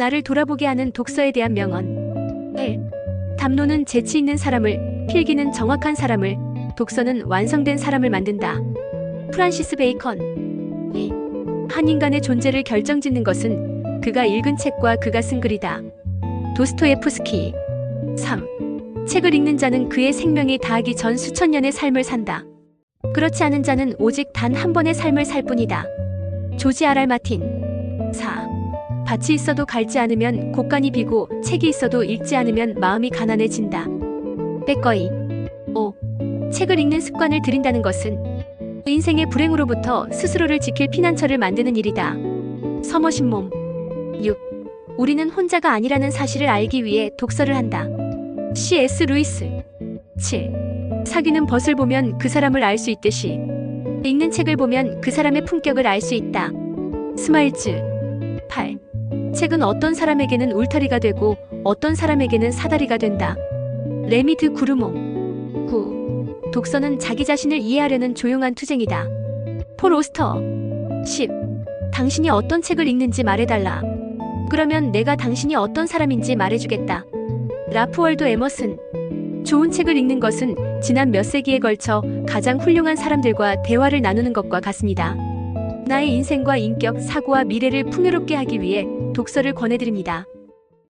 나를 돌아보게 하는 독서에 대한 명언. 1. 담론은 재치 있는 사람을, 필기는 정확한 사람을, 독서는 완성된 사람을 만든다. 프란시스 베이컨. 2. 한 인간의 존재를 결정짓는 것은 그가 읽은 책과 그가 쓴 글이다. 도스토예프스키. 3. 책을 읽는 자는 그의 생명이 다하기 전 수천 년의 삶을 산다. 그렇지 않은 자는 오직 단 한 번의 삶을 살 뿐이다. 조지 아랄 마틴. 4. 밭이 있어도 갈지 않으면 곡간이 비고 책이 있어도 읽지 않으면 마음이 가난해진다. 빼꺼이. 5. 책을 읽는 습관을 들인다는 것은 인생의 불행으로부터 스스로를 지킬 피난처를 만드는 일이다. 서머신 몸. 6. 우리는 혼자가 아니라는 사실을 알기 위해 독서를 한다. C.S. 루이스. 7. 사귀는 벗을 보면 그 사람을 알 수 있듯이 읽는 책을 보면 그 사람의 품격을 알 수 있다. 스마일즈. 8. 책은 어떤 사람에게는 울타리가 되고 어떤 사람에게는 사다리가 된다. 레미드 구르몽. 9. 독서는 자기 자신을 이해하려는 조용한 투쟁이다. 폴 오스터. 10. 당신이 어떤 책을 읽는지 말해달라. 그러면 내가 당신이 어떤 사람인지 말해주겠다. 라프월드 에머슨. 좋은 책을 읽는 것은 지난 몇 세기에 걸쳐 가장 훌륭한 사람들과 대화를 나누는 것과 같습니다. 나의 인생과 인격, 사고와 미래를 풍요롭게 하기 위해 독서를 권해드립니다.